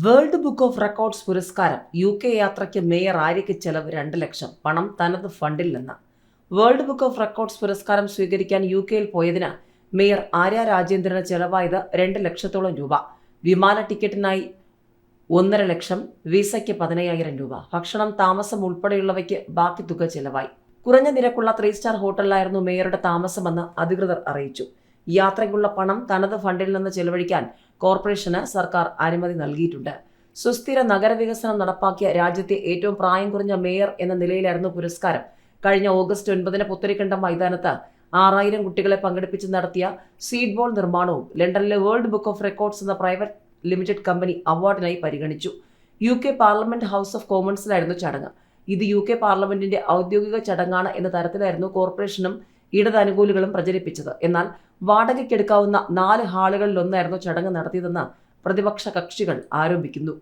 World book of records പുരസ്കാരം U K യാത്രയ്ക്ക് mayor ആര്യയ്ക്ക് ചെലവ് രണ്ട് ലക്ഷം. പണം തനത് ഫണ്ടിൽ നിന്ന്. വേൾഡ് ബുക്ക് ഓഫ് റെക്കോർഡ്സ് പുരസ്കാരം സ്വീകരിക്കാൻ യു കെയിൽ പോയതിന് മേയർ ആര്യ രാജേന്ദ്രന് ചെലവായത് രണ്ട് ലക്ഷത്തോളം രൂപ. വിമാന ടിക്കറ്റിനായി ഒന്നര ലക്ഷം വിസയ്ക്ക് പതിനയ്യായിരം രൂപ. ഭക്ഷണം താമസം ഉൾപ്പെടെയുള്ളവയ്ക്ക് ബാക്കി തുക ചെലവായി. കുറഞ്ഞ നിരക്കുള്ള ത്രീ സ്റ്റാർ ഹോട്ടലിലായിരുന്നു മേയറുടെ താമസമെന്ന് അധികൃതർ അറിയിച്ചു. യാത്രയ്ക്കുള്ള പണം തനത് ഫണ്ടിൽ നിന്ന് ചെലവഴിക്കാൻ കോർപ്പറേഷന് സർക്കാർ അനുമതി നൽകിയിട്ടുണ്ട്. സുസ്ഥിര നഗരവികസനം നടപ്പാക്കിയ രാജ്യത്തെ ഏറ്റവും പ്രായം കുറഞ്ഞ മേയർ എന്ന നിലയിലായിരുന്നു പുരസ്കാരം. കഴിഞ്ഞ ഓഗസ്റ്റ് ഒൻപതിന് പുത്തരിക്കണ്ടം മൈതാനത്ത് ആറായിരം കുട്ടികളെ പങ്കെടുപ്പിച്ച് നടത്തിയ സീഡ് ബോൾ നിർമ്മാണവും ലണ്ടനിലെ വേൾഡ് ബുക്ക് ഓഫ് റെക്കോർഡ്സ് എന്ന പ്രൈവറ്റ് ലിമിറ്റഡ് കമ്പനി അവാർഡിനായി പരിഗണിച്ചു. U K parliament house of കോമൺസിലായിരുന്നു ചടങ്ങ്. ഇത് യു കെ പാർലമെന്റിന്റെ ഔദ്യോഗിക ചടങ്ങാണ് എന്ന തരത്തിലായിരുന്നു കോർപ്പറേഷനും ഇടതനുകൂലികളും പ്രചരിപ്പിച്ചത്. എന്നാൽ വാടകയ്ക്കെടുക്കാവുന്ന നാല് ഹാളുകളിലൊന്നായിരുന്നു ചടങ്ങ് നടത്തിയതെന്ന് പ്രതിപക്ഷ കക്ഷികൾ ആരോപിക്കുന്നു.